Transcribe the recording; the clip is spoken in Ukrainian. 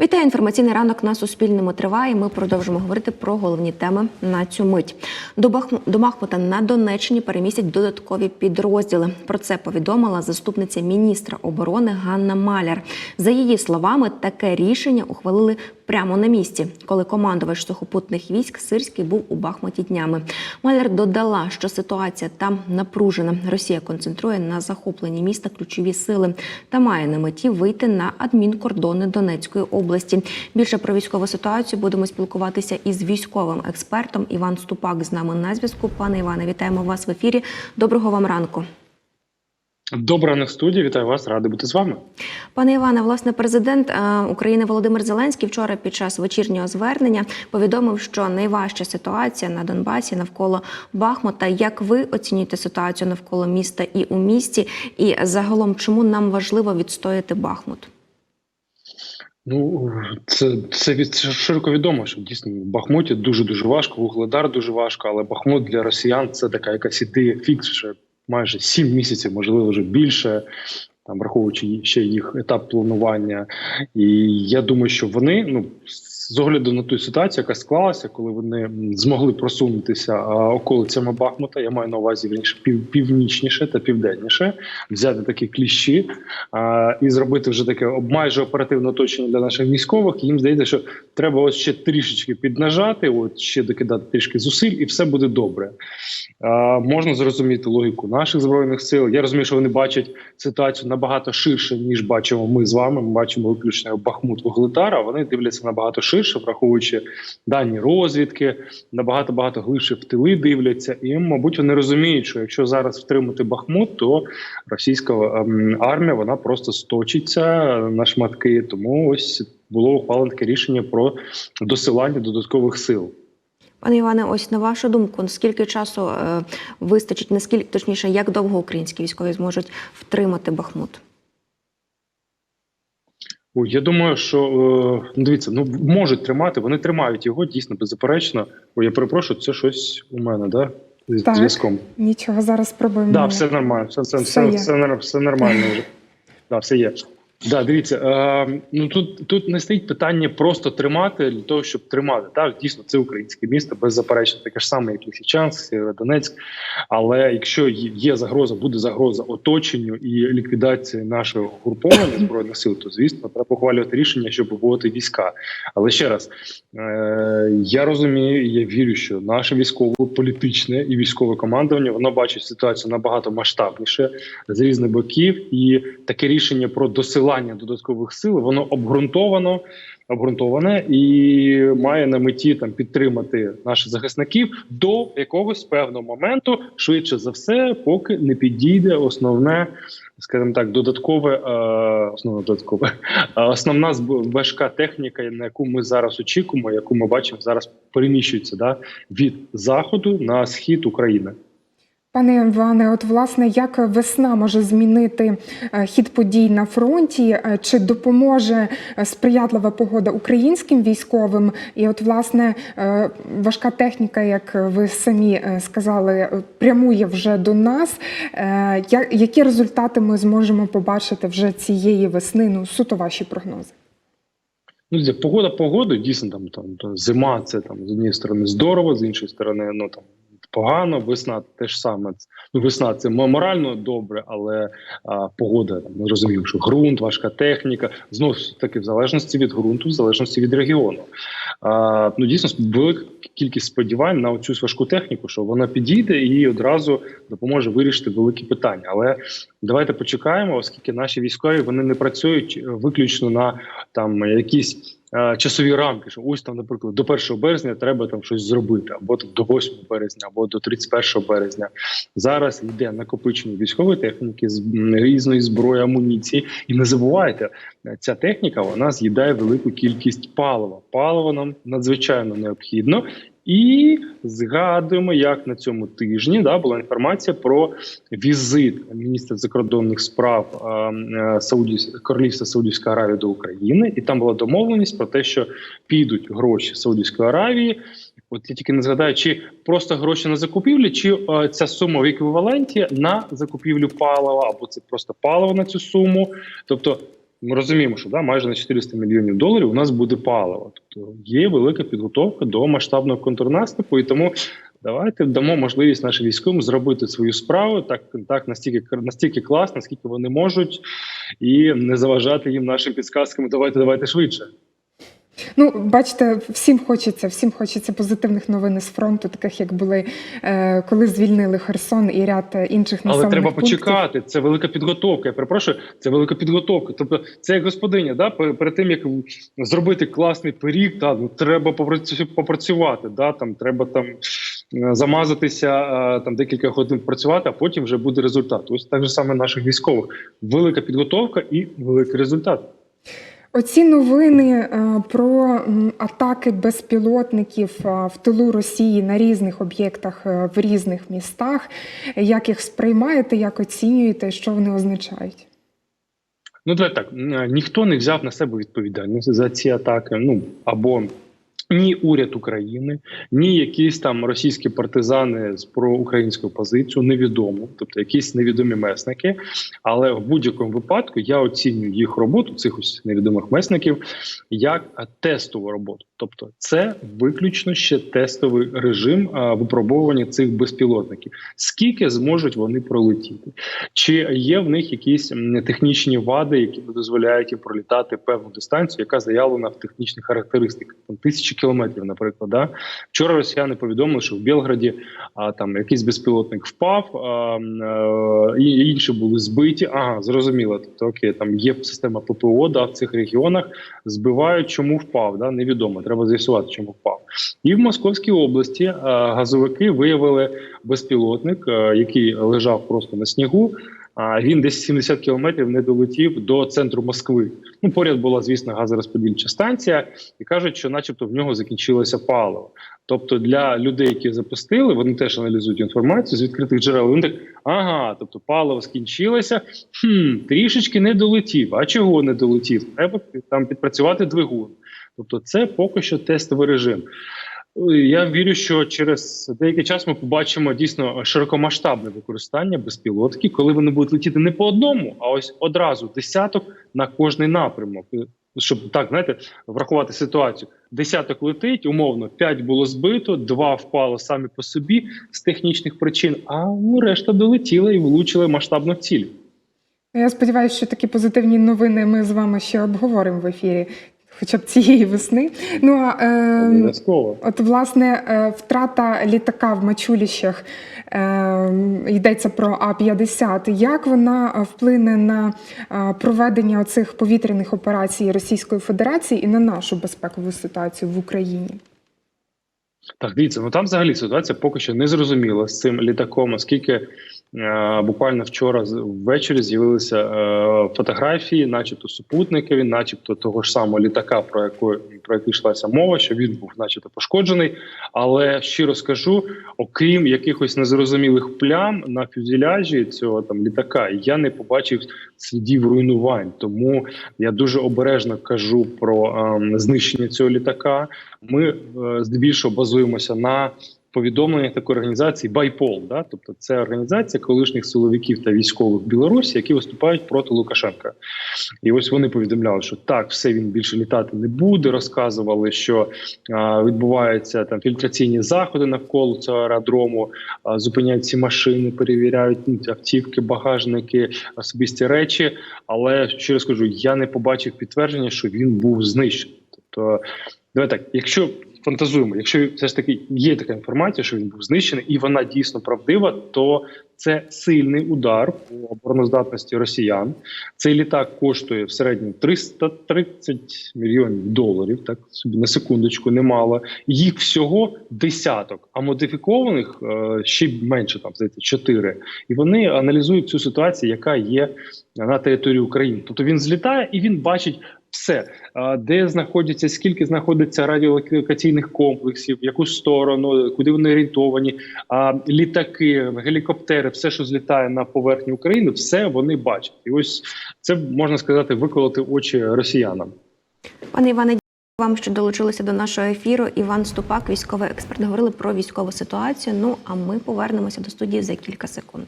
Вітаю інформаційний ранок на Суспільному триває. Ми продовжимо говорити про головні теми на цю мить. До Бахму до Махмута на Донеччині перемістять додаткові підрозділи. Про це повідомила заступниця міністра оборони Ганна Маляр. За її словами, таке рішення ухвалили прямо на місці, коли командувач сухопутних військ Сирський був у Бахмуті днями. Маляр додала, що ситуація там напружена. Росія концентрує на захопленні міста ключові сили та має на меті вийти на адмінкордони Донецької області. Більше про військову ситуацію будемо спілкуватися із військовим експертом Іван Ступак з нами на зв'язку. Пане Іване, вітаємо вас в ефірі. Доброго вам ранку. Добра на студії, вітаю вас, радий бути з вами. Пане Іване, власне, президент е, України Володимир Зеленський вчора під час вечірнього звернення повідомив, що найважча ситуація на Донбасі навколо Бахмута. Як ви оцінюєте ситуацію навколо міста і у місті? І загалом, чому нам важливо відстояти Бахмут? Ну це це від це широко відомо, що дійсно в Бахмуті дуже дуже важко. Вугледар дуже важко, але Бахмут для росіян це така якась ідея фікс майже сім місяців, можливо, вже більше. Там враховуючи ще їх етап планування, і я думаю, що вони ну з огляду на ту ситуацію, яка склалася, коли вони змогли просунутися околицями Бахмута, я маю на увазі вірніше пів, північніше та південніше, взяти такі кліщі а, і зробити вже таке майже оперативне оточення для наших військових. Їм здається, що треба ось ще трішечки піднажати, от ще докидати трішки зусиль, і все буде добре. А, можна зрозуміти логіку наших збройних сил. Я розумію, що вони бачать ситуацію набагато ширше ніж бачимо ми з вами. Ми бачимо виключно Бахмут Вуглетара. Вони дивляться набагато ширше, враховуючи дані розвідки, набагато багато глибше в тили дивляться. І, мабуть, вони розуміють, що якщо зараз втримати Бахмут, то російська ем, армія вона просто сточиться на шматки. Тому ось було ухвалено таке рішення про досилання додаткових сил. Пане Іване, ось на вашу думку, скільки часу е, вистачить, наскільки точніше, як довго українські військові зможуть втримати Бахмут? Ой, я думаю, що е, дивіться, ну можуть тримати, вони тримають його дійсно беззаперечно. Ой, я перепрошую, це щось у мене, да? З Так. зв'язком. Нічого зараз спробуємо. Да, все нормально, все, все, Все все, все нормально вже. Да, все є. Да, дивіться, е, ну тут, тут не стоїть питання просто тримати для того, щоб тримати. Так, дійсно, це українське місто, беззаперечно, таке ж саме, як Лисичанськ, Сєвєродонецьк. Але якщо є- загроза, буде загроза оточенню і ліквідації нашого угруповання збройних сил, то звісно треба ухвалювати рішення, щоб виводити війська. Але ще раз е, я розумію, я вірю, що наше військово-політичне і військове командування воно бачить ситуацію набагато масштабніше з різних боків, і таке рішення про досилання додаткових сил воно обґрунтовано. Обґрунтоване і має на меті там підтримати наших захисників до якогось певного моменту, швидше за все, поки не підійде основне, скажімо так, додаткове, е, основне додаткове, е, основна важка техніка, на яку ми зараз очікуємо, яку ми бачимо зараз переміщується да, від заходу на схід України. Пане Іване, от власне, як весна може змінити е, хід подій на фронті? Е, Чи допоможе е, сприятлива погода українським військовим? І от власне важка техніка, як ви самі сказали, прямує вже до нас. Які результати ми зможемо побачити вже цієї весни? Ну суто ваші прогнози. Ну, погода погода, дійсно там, там зима, це там з однієї сторони здорово, з іншої сторони, ну там погано. Весна теж саме. Ну, весна це морально добре, але а, погода там ми розуміємо, що ґрунт, важка техніка, знову ж таки, в залежності від ґрунту, в залежності від регіону. А, ну дійсно велика кількість сподівань на цю важку техніку, що вона підійде і одразу допоможе вирішити великі питання. Але давайте почекаємо, оскільки наші військові вони не працюють виключно на там якісь. Е, Часові рамки, що ось там, наприклад, до 1 березня треба там щось зробити, або там до 8 березня, або до 31 березня. Зараз йде накопичення військової техніки з різної зброї, амуніції. І не забувайте, е, ця техніка вона з'їдає велику кількість палива. Паливо нам надзвичайно необхідно. І згадуємо, як на цьому тижні да, була інформація про візит міністра закордонних справ е, е, Сауді Королівства Саудівської Аравії до України, і там була домовленість про те, що підуть гроші Саудівської Аравії. От я тільки не згадаю, чи просто гроші на закупівлі, чи е, ця сума в еквіваленті на закупівлю палива, або це просто паливо на цю суму. Тобто ми розуміємо, що да, майже на 400 мільйонів доларів у нас буде паливо. Тобто є велика підготовка до масштабного контрнаступу, і тому давайте дамо можливість нашим військовим зробити свою справу так, так настільки настільки класно, наскільки вони можуть, і не заважати їм нашим підсказками. Давайте, давайте швидше. Ну, бачите, всім хочеться, всім хочеться позитивних новин з фронту, таких як були е, коли звільнили Херсон і ряд е, інших Але треба пунктів. почекати. Це велика підготовка. Я перепрошую, це велика підготовка. Тобто, це як господиня, да перед тим як зробити класний пиріг, та ну треба попрацювати. Да, там треба там е, замазатися, е, там декілька годин працювати, а потім вже буде результат. Ось так же саме наших військових. Велика підготовка і великий результат. Оці новини е, про атаки безпілотників е, в тилу Росії на різних об'єктах е, в різних містах. Як їх сприймаєте, як оцінюєте, що вони означають? Ну, давай так. Ніхто не взяв на себе відповідальність за ці атаки. Ну або ні уряд України, ні якісь там російські партизани з проукраїнською позицією, невідомо, тобто якісь невідомі месники. Але в будь-якому випадку я оцінюю їх роботу, цих ось невідомих месників, як тестову роботу. Тобто, це виключно ще тестовий режим випробовування цих безпілотників. Скільки зможуть вони пролетіти? Чи є в них якісь технічні вади, які дозволяють пролітати певну дистанцію, яка заявлена в технічних характеристиках, там тисячі кілометрів, наприклад. Да? Вчора росіяни повідомили, що в Білграді а, там якийсь безпілотник впав, а, м, е, і інші були збиті. Ага, зрозуміло. Тобто, окей, там є система ППО да, в цих регіонах, збивають, чому впав. Да? Невідомо, треба з'ясувати, чому впав. І в Московській області а, газовики виявили безпілотник, а, який лежав просто на снігу. А він десь 70 кілометрів не долетів до центру Москви. Ну поряд була, звісно, газорозподільча станція, і кажуть, що, начебто, в нього закінчилося паливо. Тобто, для людей, які запустили, вони теж аналізують інформацію з відкритих джерел. Вони так, ага, тобто паливо скінчилося, хм, трішечки не долетів. А чого не долетів? Треба там підпрацювати двигун. Тобто, це поки що тестовий режим. Я вірю, що через деякий час ми побачимо дійсно широкомасштабне використання безпілотки, коли вони будуть летіти не по одному, а ось одразу десяток на кожний напрямок. Щоб так знаєте, врахувати ситуацію. Десяток летить, умовно, п'ять було збито, два впало самі по собі з технічних причин, а ну решта долетіла і влучили масштабно в ціль. Я сподіваюся, що такі позитивні новини ми з вами ще обговоримо в ефірі, хоча б цієї весни. Ну а е, От, власне, е, втрата літака в Мачуліщах е, йдеться про А-50. Як вона е, вплине на е, проведення оцих повітряних операцій Російської Федерації і на нашу безпекову ситуацію в Україні? Так, дивіться, ну там взагалі ситуація поки що не зрозуміла з цим літаком, оскільки буквально вчора ввечері з'явилися е, фотографії, начебто супутникові, начебто того ж самого літака, про яку про який йшлася мова, що він був, начебто, пошкоджений. Але щиро скажу, окрім якихось незрозумілих плям на фюзеляжі цього там літака, я не побачив слідів руйнувань. Тому я дуже обережно кажу про ем, знищення цього літака. Ми е, здебільшого базуємося на повідомленнях такої організації Байпол. Да? Тобто це організація колишніх силовиків та військових Білорусі, які виступають проти Лукашенка. І ось вони повідомляли, що так, все він більше літати не буде. Розказували, що а, відбуваються там фільтраційні заходи навколо цього аеродрому, а, зупиняють ці машини, перевіряють ну, автівки, багажники, особисті речі. Але щиро скажу, я не побачив підтвердження, що він був знищений. Тобто, давай так, якщо фантазуємо, якщо все ж таки є така інформація, що він був знищений, і вона дійсно правдива, то це сильний удар по обороноздатності росіян. Цей літак коштує в середньому 330 мільйонів доларів. Так собі на секундочку немало. Їх всього десяток, а модифікованих е, ще менше, там здається, чотири. І вони аналізують цю ситуацію, яка є на території України. Тобто він злітає і він бачить. Все, де знаходяться, скільки знаходиться радіолокаційних комплексів, в яку сторону, куди вони орієнтовані, літаки, гелікоптери, все, що злітає на поверхні України, все вони бачать. І ось це можна сказати, виколоти очі росіянам. Пане Іване, вам, що долучилися до нашого ефіру. Іван Ступак, військовий експерт, говорили про військову ситуацію. Ну а ми повернемося до студії за кілька секунд.